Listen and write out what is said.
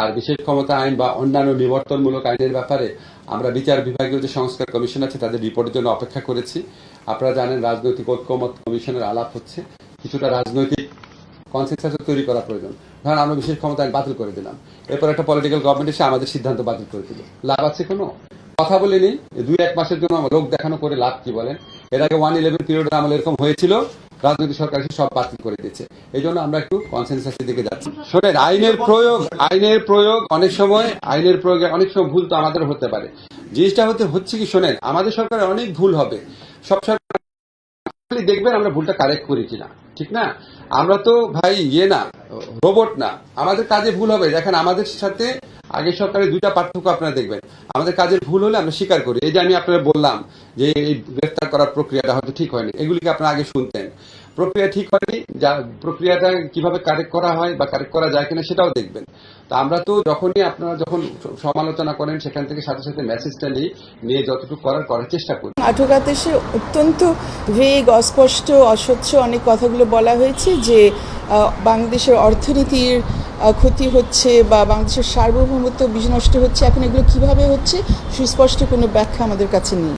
আর বিশেষ ক্ষমতা আইন বা অন্যান্য নিবর্তনমূলক আইনের ব্যাপারে আমরা বিচার বিভাগীয় যে সংস্কার কমিশন আছে তাদের রিপোর্টের জন্য অপেক্ষা করেছি। আপনারা জানেন রাজনৈতিক ঐক্যমত কমিশনের আলাপ হচ্ছে। কিছুটা রাজনৈতিক কনসেন্সাস তৈরি করা প্রয়োজন। ধরেন আমরা বিশেষ ক্ষমতা আইন বাতিল করে দিলাম। এরপর একটা পলিটিক্যাল গভর্নমেন্ট এসে আমাদের সিদ্ধান্ত বাতিল করে দিল। লাভ আছে কোনো? কথা বলিনি। দুই এক মাসের জন্য লোক দেখানো করে লাভ কি বলেন? এর আগে ওয়ান ইলেভেন পিরিয়ড আমল এরকম হয়েছিল। রাজনৈতিক সরকার এসে সব বাতিল করে দিয়েছে। এই জন্য আমরা একটু কনসেন্সাসের দিকে যাচ্ছি। শোনেন, আইনের প্রয়োগ আইনের প্রয়োগ অনেক সময়, আইনের প্রয়োগে অনেক সময় ভুল তো আমাদের হতে পারে। জিনিসটা হতে, হচ্ছে কি, শোনেন, আমাদের সরকারের অনেক ভুল হবে। সব সরকার দেখবেন আমরা ভুলটা কারেক্ট করি কিনা, ঠিক না? আমরা তো ভাই ইয়ে না রোবট না। আমাদের কাজে ভুল হবে। দেখেন, আমাদের সাথে আগে সরকারের দুইটা পার্থক্য আপনারা দেখবেন। আমাদের কাজের ভুল হলে আমরা স্বীকার করি। এই যে আমি আপনারা বললাম যে এই গ্রেফতার করার প্রক্রিয়াটা হয়তো ঠিক হয়নি, এগুলিকে আপনারা আগে শুনতেন। প্রক্রিয়া ঠিক হয়নি, যা প্রক্রিয়াটা কীভাবে কারেক্ট করা হয় বা কারেক্ট করা যায় কিনা সেটাও দেখবেন। তো আমরা তো যখনই আপনারা যখন সমালোচনা করেন, সেখান থেকে সাথে সাথে মেসেজটা নিই, নিয়ে যতটুকু করার করার চেষ্টা করি। আটকাতে সে অত্যন্ত ভেগ, অস্পষ্ট, অস্বচ্ছ অনেক কথাগুলো বলা হয়েছে যে বাংলাদেশের অর্থনীতির ক্ষতি হচ্ছে বা বাংলাদেশের সার্বভৌমত্ব বিনষ্ট হচ্ছে, এখন এগুলো কীভাবে হচ্ছে, সুস্পষ্ট কোনো ব্যাখ্যা আমাদের কাছে নেই।